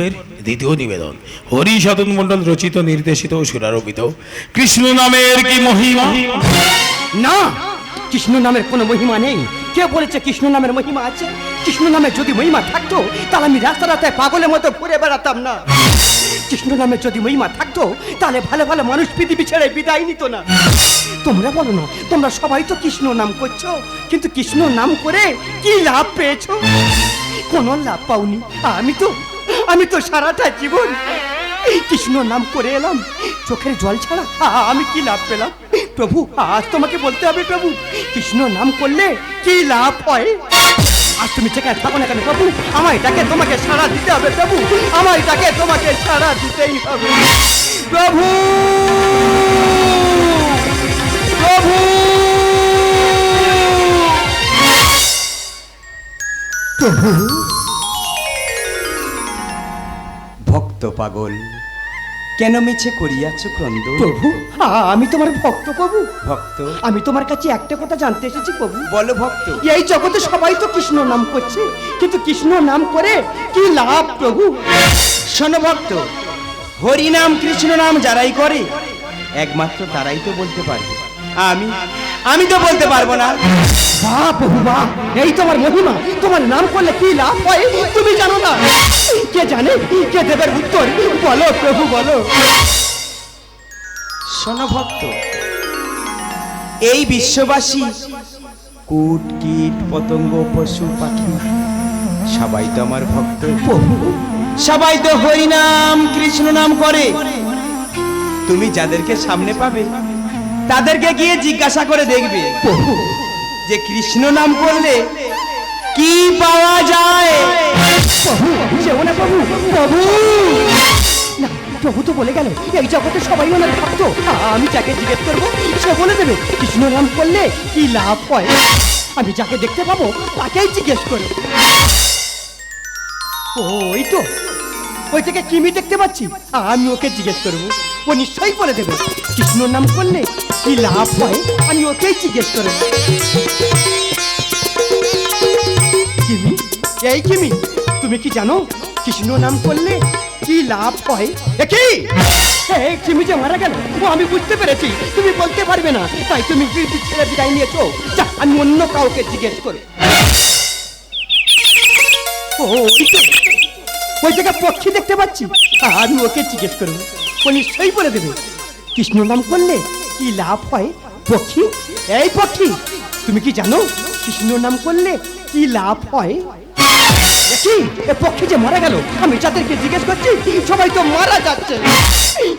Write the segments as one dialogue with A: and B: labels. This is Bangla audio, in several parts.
A: পর্বের দ্বিতীয় নিবেদন। হরি সদন মণ্ডল রচিত, নির্দেশিত ও সুরারোপিত। কৃষ্ণ নামের কি মহিমা?
B: না, কৃষ্ণ নামের কোনো মহিমা নেই। কে বলেছে কৃষ্ণ নামের মহিমা আছে? কৃষ্ণ নামের যদি মহিমা থাকতো, তাহলে আমি রাস্তা রাস্তায় পাগলের মতো ঘুরে বেড়াতাম না। কৃষ্ণ নামের যদি মহিমা থাকতো, তাহলে ভালো ভালো মানুষ পৃথিবী ছেড়ে বিদায় নিত না। তোমরা বলো না, তোমরা সবাই তো কৃষ্ণ নাম করছ, কিন্তু কৃষ্ণ নাম করে কি লাভ পেয়েছ? কোনো লাভ পাওনি, আমি তো আমি তো সারাটা জীবন এই কৃষ্ণ নাম করে এলাম, চোখের জল ছাড়া আমি কি লাভ পেলাম? প্রভু, আজ তোমাকে বলতে হবে প্রভু, কৃষ্ণ নাম করলে কি লাভ হয়? আজ তুমি চেকায় থাকো না কেন প্রভু আমার এটাকে তোমাকে সাড়া দিতে হবে প্রভু আমার এটাকে তোমাকে সাড়া দিতেই হবে। প্রভু! প্রভু! প্রভু!
C: ভক্ত পাগল। কেন মিছে করিয়াছ ক্রন্দ
B: প্রভু আমি তোমার ভক্ত প্রভু।
C: ভক্ত?
B: আমি তোমার কাছে একটা কথা জানতে এসেছি প্রভু।
C: বলো ভক্ত।
B: এই জগতে সবাই তো কৃষ্ণ নাম করছে কিন্তু কৃষ্ণ নাম করে কি লাভ প্রভু?
C: শোনো ভক্ত হরি নাম কৃষ্ণ নাম যারাই করে একমাত্র তারাই তো বলতে পারবে। আমি আমি তো বলতে পারব না।
B: এই তোমার মহিমা তোমার নাম করলে কি লাভ হয়? তুমি জানো না। কে জানে কে দেবের উত্তর? বলো প্রভু বলো।
C: শোনো ভক্ত এই বিশ্ববাসী কুট কীট পতঙ্গ পশু পাখি সবাই তো আমার ভক্ত।
B: প্রভু
C: সবাই তো হরি নাম কৃষ্ণ নাম করে। তুমি যাদেরকে সামনে পাবে তাদেরকে গিয়ে জিজ্ঞাসা করে দেখবে যে কৃষ্ণ নাম করলে কি পাওয়া যায়?
B: প্রভু যেও না প্রভু প্রভু না প্রভু তো বলে গেল এই জগতে সবাই ওনার ভক্ত। আমি যাকে জিজ্ঞেস করব সে বলে দেবে কৃষ্ণ নাম করলে কি লাভ হয়? আমি যাকে দেখতে পাবো তাকেই জিজ্ঞেস করব ওই তো ওই থেকে কিমি দেখতে পাচ্ছি? আমি ওকে জিজ্ঞেস করব। ও নিশ্চয়ই বলে দেবে। কৃষ্ণ নাম করলে কি লাভ হয়? আমি ওকেই জিজ্ঞেস করব কিমি? এই কিমি, তুমি কি জানো কৃষ্ণ নাম করলে কি লাভ হয়? কি? কিমি যে মারা গেল আমি বুঝতে পেরেছি। তুমি বলতে পারবে না। তাই তুমি ছেড়ে বিদায় নিয়েছো। যা, আমি অন্য কাউকে জিজ্ঞেস করি ওই তো। ওই জায়গায় পক্ষী দেখতে পাচ্ছি। আমি ওকে জিজ্ঞেস করব, ও নিশ্চয়ই বলে দেবে। কৃষ্ণ নাম করলে কি লাভ হয়? পক্ষী? এই পক্ষী, তুমি কি জানো কৃষ্ণ নাম করলে কি লাভ হয়? কি এ পক্ষী যে মারা গেল, আমি যাদেরকে জিজ্ঞেস করছি, সবাই তো মারা যাচ্ছে।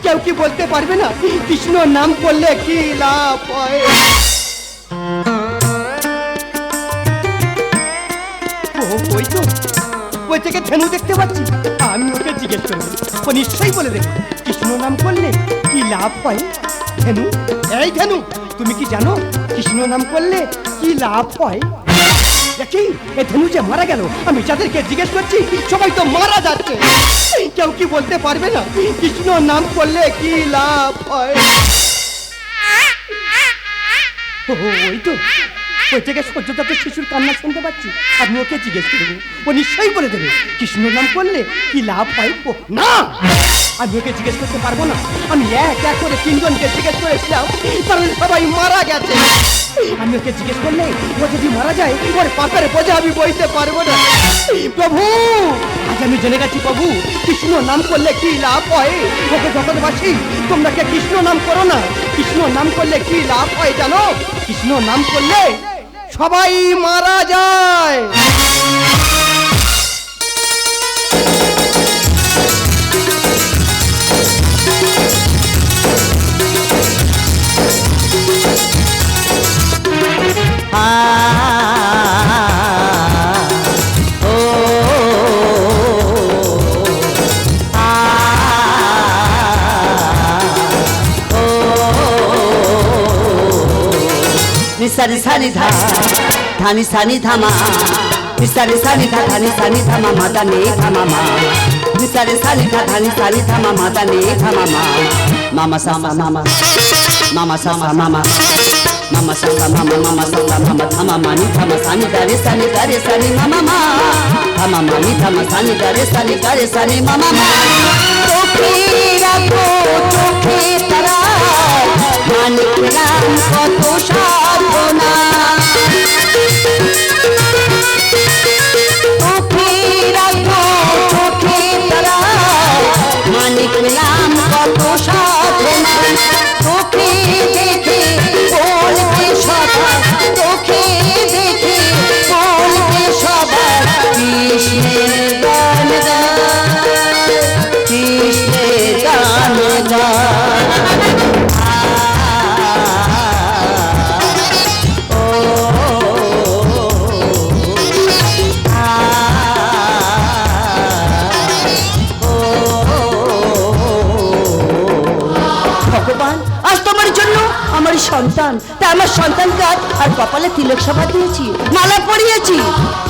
B: কেউ কি বলতে পারবে না, কৃষ্ণ নাম করলে কি লাভ হয়? থেকে ধেনু দেখতে পাচ্ছি। আমি ওকে জিজ্ঞেস করব। ও নিশ্চয়ই বলে দেবে। কৃষ্ণ নাম করলে কি লাভ হয় ধেনু এই ধেনু তুমি কি জানো কৃষ্ণ নাম করলে কি লাভ হয় দেখি এ ধেনু যে মারা গেল, আমি যাদেরকে জিজ্ঞেস করছি, সবাই তো মারা যাচ্ছে। কেউ কি বলতে পারবে না, কৃষ্ণ নাম করলে কি লাভ হয় ওই তো। ওই থেকে সহ্যতাতে শিশুর কান্না শুনতে পাচ্ছি। আপনি ওকে জিজ্ঞেস করব ও নিশ্চয়ই বলে দেবে। কৃষ্ণ নাম করলে কি লাভ হয়? না! আমি ওকে জিজ্ঞেস করতে পারব না। আমি এক এক করে তিনজনকে জিজ্ঞেস করেছিলাম কারণ সবাই মারা গেছে। আমি ওকে জিজ্ঞেস করলে, ও যদি মারা যায়, ওর পাতারে বোঝা আমি বইতে পারব না। প্রভু! আজ আমি জেনে গেছি, প্রভু, কৃষ্ণ নাম করলে কি লাভ হয়? ওকে জগৎবাসী, তোমরা কে কৃষ্ণ নাম করো না? কৃষ্ণ নাম করলে কি লাভ হয় জানো? কৃষ্ণ নাম করলে সবাই মারা যায়।
D: सानी धा धानी सानी धामा निसारे सानी धा धानी सानी धामा माता ने धामा मा निसारे सानी धा धानी सानी धामा माता ने धामा मा मामा सामा मामा मामा सामा मामा मामा सामा मामा मामा सामा मामा धामा मानी धामा सानी दारे सानी दारे सानी मामा मा धामा मानी धामा सानी दारे सानी दारे सानी मामा मा चोखे रखो चोखे तरा मानिक राम को तो साधना তিলক সভা দিয়েছি মালা পরিয়েছি।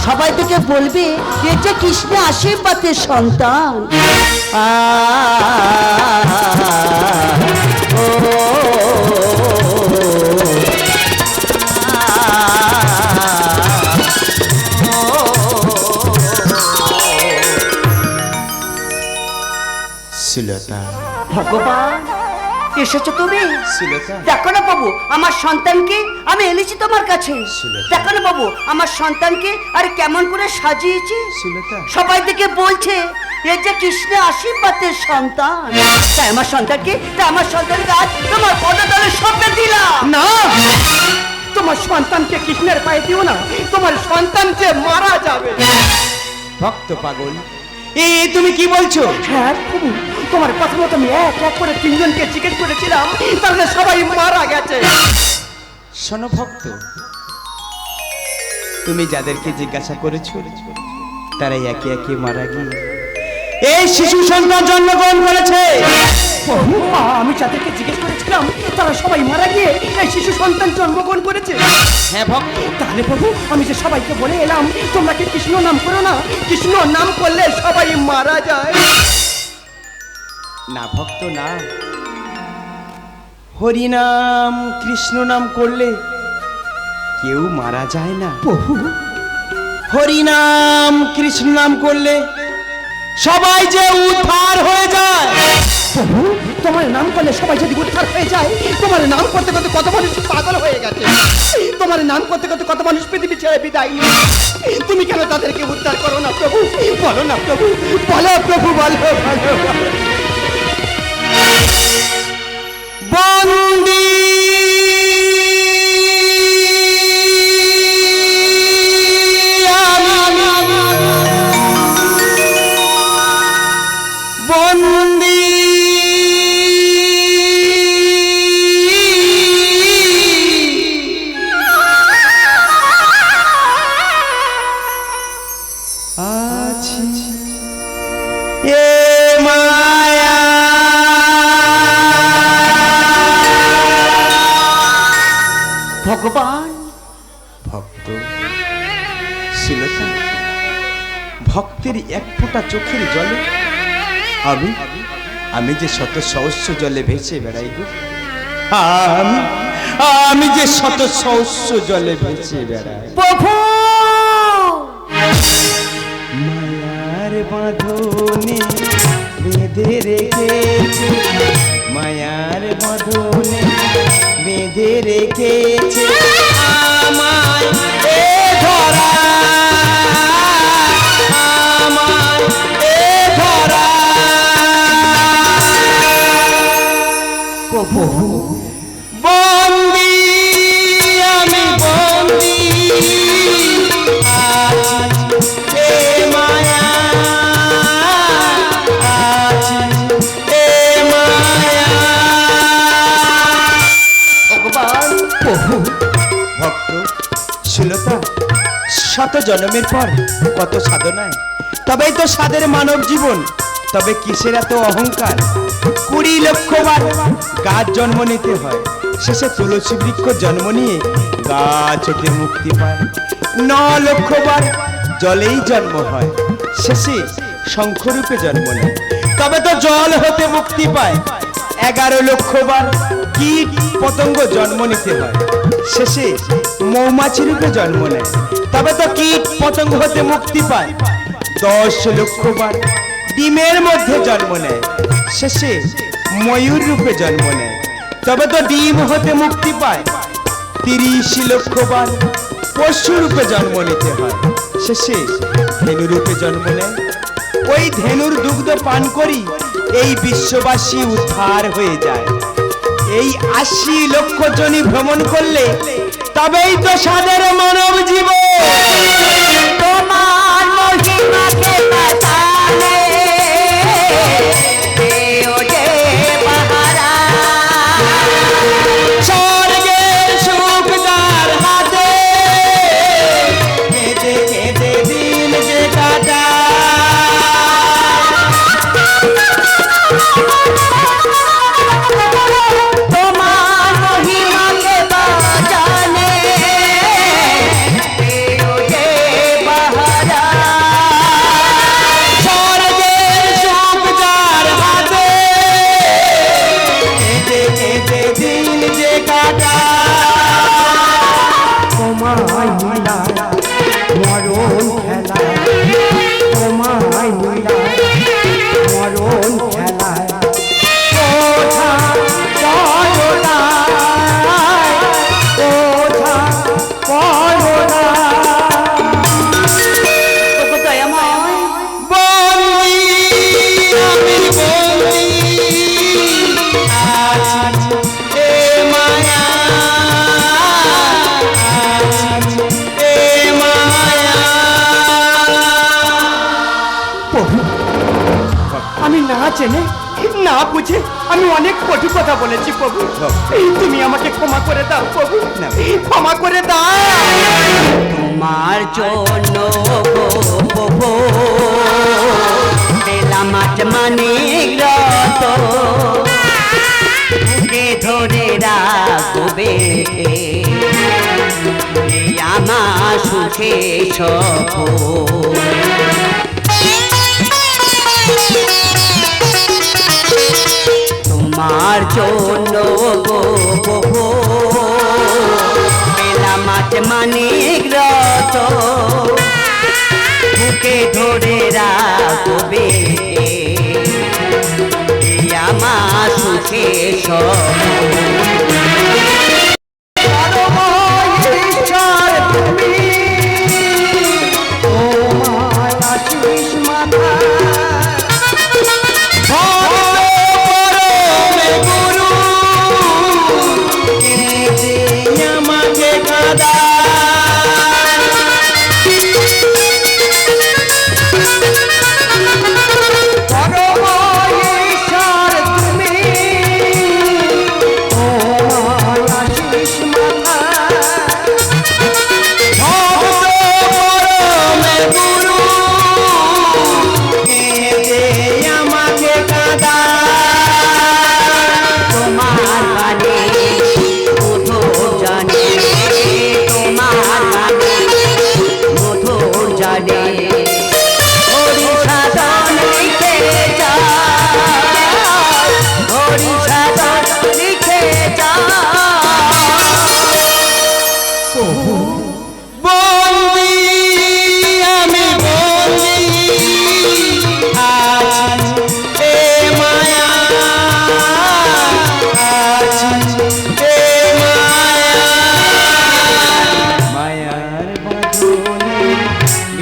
D: সবাই থেকে বলবে যে যে কৃষ্ণ আশীর্বাদের সন্তান।
C: শ্লীলতা
B: ভগবান। এসেছ তুমি? দেখো না বাবু আমার সন্তানকে আমি এনেছি তোমার কাছে। দেখো না বাবু আমার সন্তানকে আর কেমন করে সাজিয়েছি? সবাই থেকে বলছে এ যে কৃষ্ণ আশীর্বাদের সন্তান। তাই আমার সন্তানকে তাই আমার সন্তানকে আজ তোমার পদতলে সঁপে দিলাম। না তোমার সন্তানকে কৃষ্ণের পায়ে দিও না তোমার সন্তান যে মারা যাবে।
C: ভক্ত পাগল এ এ তুমি কি বলছো?
B: হ্যাঁ তোমার কথা মতো আমি এক এক করে তিনজনকে জিজ্ঞেস করেছিলাম তাহলে সবাই মারা গেছে।
C: শোনো ভক্ত তুমি যাদেরকে জিজ্ঞাসা করেছ তারাই একে একে মারা গিয়ে এই শিশু সন্তান জন্মগ্রহণ করেছে।
B: আমি যাদেরকে জিজ্ঞেস করেছিলাম তারা সবাই মারা গিয়ে এই শিশু সন্তান জন্মগ্রহণ করেছে।
C: হ্যাঁ ভক্ত।
B: তাহলে প্রভু আমি যে সবাইকে বলে এলাম তোমরা কি কৃষ্ণ নাম করো না? কৃষ্ণ নাম করলে সবাই মারা যায়।
C: না ভক্ত না। হরিনাম কৃষ্ণ নাম করলে কেউ মারা যায় না।
B: প্রভু
C: হরিনাম কৃষ্ণ নাম করলে সবাই যে উদ্ধার হয়ে যায়।
B: প্রভু তোমার নাম করলে সবাই যদি উদ্ধার হয়ে যায় তোমার নাম করতে করতে কত মানুষ পাগল হয়ে গেছে। তোমার নাম করতে করতে কত মানুষ পৃথিবী ছেড়ে বিদায় নিয়ে তুমি কেন তাদেরকে উদ্ধার করো না প্রভু? বলো না প্রভু। বলো প্রভু বলো বলো।
C: বন্দি
B: ভগবান।
C: ভক্ত শিলতা ভক্তের এক ফোঁটা চোখের জলে আমি আমি যে শত সহস্র জলে ভেসে বেড়াই গো। আমি আমি যে শত সহস্র জলে ভেসে বেড়াই।
B: প্রভু!
C: মায়ার বাঁধনে বেঁধে রেখেছে মায়ার বাঁধনে বেঁধে রেখেছে? শত জন্মের পর, কত সাধনায়। তবেই তো সাদের মানব জীবন, তবে কিসের এত অহংকার? কুড়ি লক্ষ বার গাছ জন্ম নিতে হয়, শেষে তুলসী বৃক্ষ জন্ম নিয়ে গাছ ওকে মুক্তি পায়। ন লক্ষ বার জলেই জন্ম হয়, শেষে শঙ্খরূপে জন্ম নেয়। তবে তো জল হতে মুক্তি পায়, এগারো লক্ষ বার কীট পতঙ্গ জন্ম নিতে হয়, শেষে মৌমাছি রূপে জন্ম নেয়। তবে তো কীট পতঙ্গ হতে মুক্তি পায়। দশ লক্ষ বার ডিমের মধ্যে জন্ম নেয়। শেষে ময়ূর রূপে জন্ম নেয়। তবে তো ডিম হতে মুক্তি পায়। তিরিশ লক্ষ বার পশু রূপে জন্ম নিতে হয়। শেষে ধেনু রূপে জন্ম নেয়। ওই ধেনুর দুগ্ধ পান করি এই বিশ্ববাসী উদ্ধার হয়ে যায়। এই আশি লক্ষ জনি ভ্রমণ করলে তবেই তো সাদের মানব জীবন।
D: তোমার মহিমাকে
B: জেনে না বুঝে আমি অনেক কটু কথা বলেছি, প্রভু। তুমি আমাকে ক্ষমা করে দাও, প্রভু। ক্ষমা করে দাও।
D: তোমার জন্য প্রভু মানে রত। ধরে রাখবে? আমার সুখে সফল রত বুকে ধরে রাখবে। আমার সুখে সব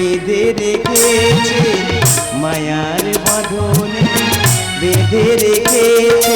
C: বেঁধে রেখেছে মায়ার বাঁধনে বেঁধে রেখেছে।